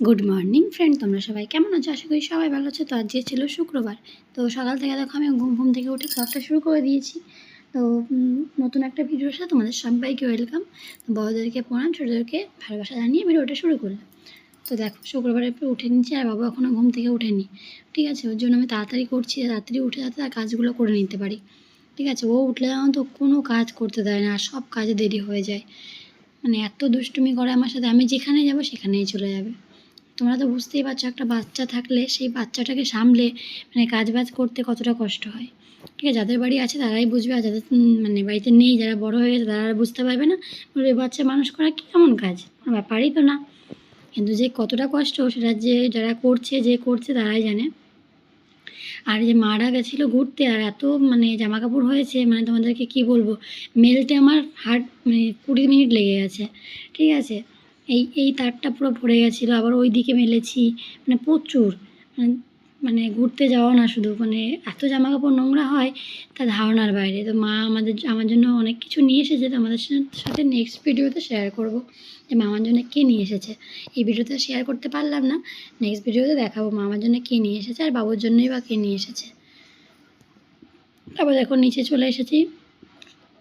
Good morning friend তোমরা সবাই কেমন আছো? আশা করি সবাই ভালো আছো। তো আজকে ছিল শুক্রবার। তো সকাল থেকে দেখো, আমি ঘুম ঘুম থেকে উঠে ব্লগটা শুরু করে দিয়েছি। তো নতুন একটা ভিডিওর সাথে তোমাদের সবাইকে ওয়েলকাম বড়োদেরকে প্রণাম, ছোটোদেরকে ভালোবাসা জানিয়ে ভিডিওটা শুরু করলাম। তো দেখো শুক্রবারের পর উঠে নিচ্ছি আর বাবা এখনও ঘুম থেকে উঠেনি ঠিক আছে, ওর জন্য আমি তাড়াতাড়ি করছি তাড়াতাড়ি উঠে যাতে তার কাজগুলো করে নিতে পারি। ঠিক আছে, ও উঠলে তো কোনো কাজ করতে দেয় না, আর সব কাজে দেরি হয়ে যায়। মানে এত দুষ্টুমি করে আমার সাথে, আমি যেখানে যাব সেখানেই চলে যাবে। তোমরা তো বুঝতেই পারছ, একটা বাচ্চা থাকলে সেই বাচ্চাটাকে সামলে মানে কাজ বাজ করতে কতটা কষ্ট হয়। ঠিক আছে, যাদের বাড়ি আছে তারাই বুঝবে, আর যাদের মানে বাড়িতে নেই, যারা বড় হয়ে গেছে তারা আর বুঝতে পারবে না। বলবে বাচ্চা মানুষ করা কি কেমন কাজ? কোনো ব্যাপারই তো না। কিন্তু যে কতটা কষ্ট সেটা যে যারা করছে, যে করছে তারাই জানে। আর যে মারা গেছিল ঘুরতে, আর এত মানে জামা কাপড় হয়েছে মানে তোমাদেরকে কি বলব? মেলতে আমার হার্ট মানে কুড়ি মিনিট লেগে গেছে। ঠিক আছে? এই এই তারটা পুরো ভরে গেছিল, আবার ওই দিকে মেলেছি মানে প্রচুর মানে মানে ঘুরতে যাওয়া না শুধু মানে এত জামা কাপড় নোংরা হয়, তা ধারণার বাইরে। তো মা আমাদের, আমার জন্য অনেক কিছু নিয়ে এসেছে, তো আমাদের সাথে নেক্সট ভিডিওতে শেয়ার করব, যে মা আমার জন্য কে নিয়ে এসেছে। এই ভিডিওতে শেয়ার করতে পারলাম না নেক্সট ভিডিওতে দেখাবো মা আমার জন্য কে নিয়ে এসেছে, আর বাবুর জন্যই বা কে নিয়ে এসেছে। তারপর দেখো নিচে চলে এসেছি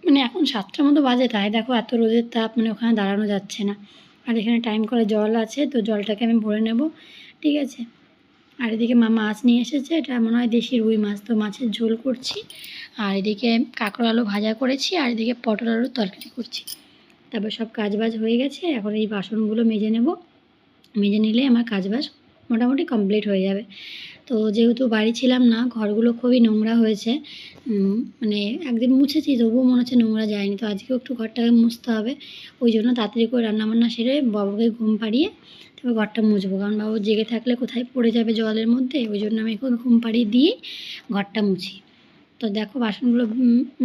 মানে এখন সাতটার মতো বাজে, তাই দেখো এত রোদের তাপ মানে ওখানে দাঁড়ানো যাচ্ছে না। আর এখানে টাইম করে জল আছে, তো জলটাকে আমি ভরে নেব। ঠিক আছে? আর এদিকে মা মাছ নিয়ে এসেছে, এটা মনে হয় দেশি রুই মাছ, তো মাছের ঝোল করছি। আর এদিকে কাঁকড় আলু ভাজা করেছি, আর এদিকে পটল আলুর তরকারি করছি। তারপর সব কাজবাজ হয়ে গেছে, এখন এই বাসনগুলো মেজে নেব। মেজে নিলে আমার কাজবাজ মোটামুটি কমপ্লিট হয়ে যাবে। তো যেহেতু বাড়ি ছিলাম না, ঘরগুলো খুবই নোংরা হয়েছে। মানে একদিন মুছেছি, তবুও মনে হচ্ছে নোংরা যায়নি। তো আজকেও একটু ঘরটাকে মুছতে হবে। ওই জন্য তাড়াতাড়ি করে রান্নাবান্না সেরে বাবুকে ঘুম পাড়িয়ে তারপর ঘরটা মুছবো। কারণ বাবু জেগে থাকলে কোথায় পড়ে যাবে জলের মধ্যে? ওই জন্য আমি এখন ঘুম পাড়িয়ে দিয়ে ঘরটা মুছি। তো দেখো বাসনগুলো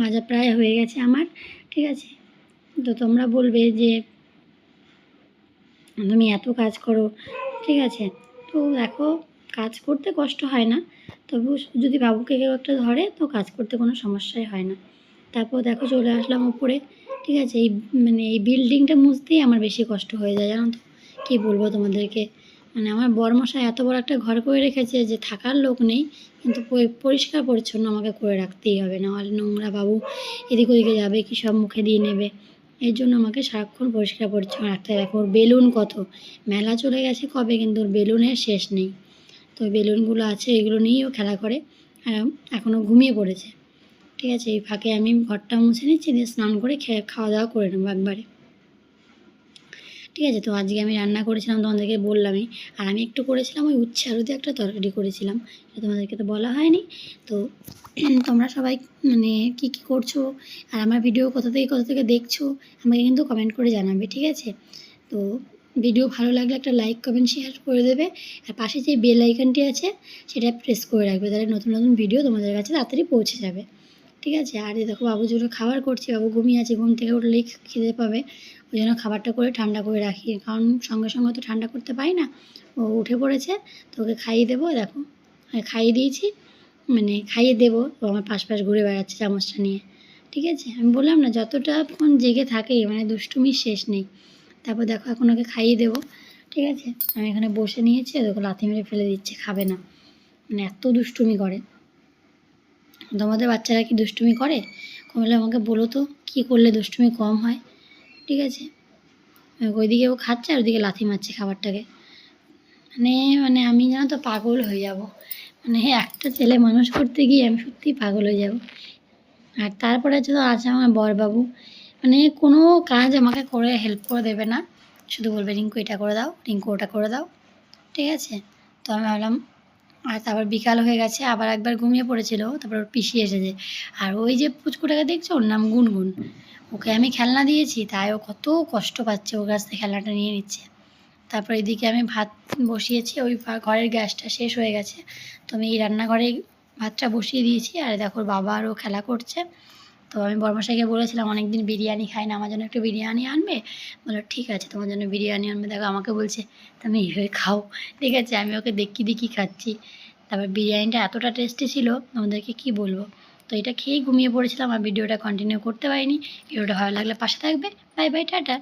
মাজা প্রায় হয়ে গেছে আমার। ঠিক আছে? তো তোমরা বলবে যে তুমি এত কাজ করো। ঠিক আছে? তো দেখো কাজ করতে কষ্ট হয় না। তবু যদি বাবুকে কেউ একটা ধরে, তো কাজ করতে কোনো সমস্যাই হয় না। তারপর দেখো চলে আসলাম উপরে, ঠিক আছে? এই মানে এই বিল্ডিংটা মুছতেই আমার বেশি কষ্ট হয়ে যায়, জানো তো? কী বলব তোমাদেরকে? মানে আমার বরমশাই এত বড় একটা ঘর করে রেখেছে যে থাকার লোক নেই, কিন্তু পরিষ্কার পরিচ্ছন্ন আমাকে করে রাখতেই হবে। নাহলে নোংরা বাবু এদিক ওদিকে যাবে, কি সব মুখে দিয়ে নেবে? এর জন্য আমাকে সারাক্ষণ পরিষ্কার পরিচ্ছন্ন রাখতে হবে। ওর বেলুন কত? মেলা চলে গেছে কবে, কিন্তু ওর বেলুনের শেষ নেই। তো বেলুনগুলো আছে, এগুলো নিয়েই ও খেলা করে। আর এখনও ঘুমিয়ে পড়েছে। ঠিক আছে, এই ফাঁকে আমি ঘরটা মুছে নিচ্ছি, দিয়ে স্নান করে খেয়ে খাওয়া দাওয়া করে নেব একবারে। ঠিক আছে, তো আজকে আমি রান্না করেছিলাম, তোমাদেরকে বললামই। আর আমি একটু করেছিলাম ওই উচ্ছে আলু দিয়ে একটা তরকারি করেছিলাম সেটা তোমাদেরকে তো বলা হয়নি। তো তোমরা সবাই মানে কী কী করছ, আর আমার ভিডিও কোথা থেকে কোথা থেকে দেখছ, আমাকে কিন্তু কমেন্ট করে জানাবে, ঠিক আছে? তো ভিডিও ভালো লাগলে একটা লাইক, কমেন্ট শেয়ার করে দেবে। আর পাশে যে বেল আইকনটি আছে, সেটা প্রেস করে রাখবে। তাহলে নতুন নতুন ভিডিও তোমাদের কাছে তাড়াতাড়ি পৌঁছে যাবে। ঠিক আছে? আর দেখো বাবুর জন্য খাবার করছি, বাবু ঘুমিয়ে আছে, ঘুম থেকে উঠলেই খেতে পাবে। ওই জন্য খাবারটা করে ঠান্ডা করে রাখি। কারণ সঙ্গে সঙ্গে তো ঠান্ডা করতে পারি না। ও উঠে পড়েছে, তো ওকে খাইয়ে দেবো, দেখো। খাইয়ে দিয়েছি মানে খাইয়ে দেবো। ও আমার পাশ পাশ ঘুরে বেড়াচ্ছে চামচটা নিয়ে। ঠিক আছে? আমি বললাম না, যতটা ফোন জেগে থাকে মানে দুষ্টুমির শেষ নেই। তারপর দেখো এখন ওকে খাইয়ে দেবো, ঠিক আছে? আমি এখানে বসে নিয়েছি দেখো লাথি মেরে ফেলে দিচ্ছে, খাবে না। মানে এত দুষ্টুমি করে। তোমাদের বাচ্চারা কি দুষ্টুমি করে? কমলে আমাকে বলো তো, কী করলে দুষ্টুমি কম হয়, ঠিক আছে? ওইদিকে ও খাচ্ছে আর ওইদিকে লাথি মারছে খাবারটাকে। মানে মানে আমি জানো তো পাগল হয়ে যাব। মানে একটা ছেলে মানুষ করতে গিয়ে আমি সত্যিই পাগল হয়ে যাব। আর তারপরে হচ্ছে তো, আছে আমার বরবাবু। মানে কোনো কাজ আমাকে করে হেল্প করে দেবে না। শুধু বলবে, রিঙ্কু, এটা করে দাও, রিঙ্কু, ওটা করে দাও। ঠিক আছে? তো আমি ভাবলাম, আর তারপর বিকাল হয়ে গেছে, আবার একবার ঘুমিয়ে পড়েছিল, তারপর ওর পিসি এসেছে। আর ওই যে পুচকুটাকে দেখছ? ওর নাম গুনগুন। ওকে আমি খেলনা দিয়েছি, তাই ও কত কষ্ট পাচ্ছে ওর কাছ থেকে খেলনাটা নিয়ে নিচ্ছে। তারপর এদিকে আমি ভাত বসিয়েছি, ওই ঘরের গ্যাসটা শেষ হয়ে গেছে। তো আমি এই রান্নাঘরে ভাতটা বসিয়ে দিয়েছি, আর দেখো বাবা আরও খেলা করছে। তো আমি বর্মশাইকে বলেছিলাম অনেক দিন বিরিয়ানি খাই না, আমার জন্য একটু বিরিয়ানি আনবে? বলো ঠিক আছে, তোমার জন্য বিরিয়ানি আনবে। দেখো, আমাকে বলছে, তুমি এইভাবে খাও। ঠিক আছে, আমি ওকে দেখি দেখি খাচ্ছি। তারপর বিরিয়ানিটা এতটা টেস্টি ছিল, তোমাদেরকে কি বলব? তো এটা খেয়েই ঘুমিয়ে পড়েছিলাম, আর ভিডিওটা কন্টিনিউ করতে পারিনি। ভিডিওটা ভালো লাগলে পাশে থাকবে। Bye bye, tata.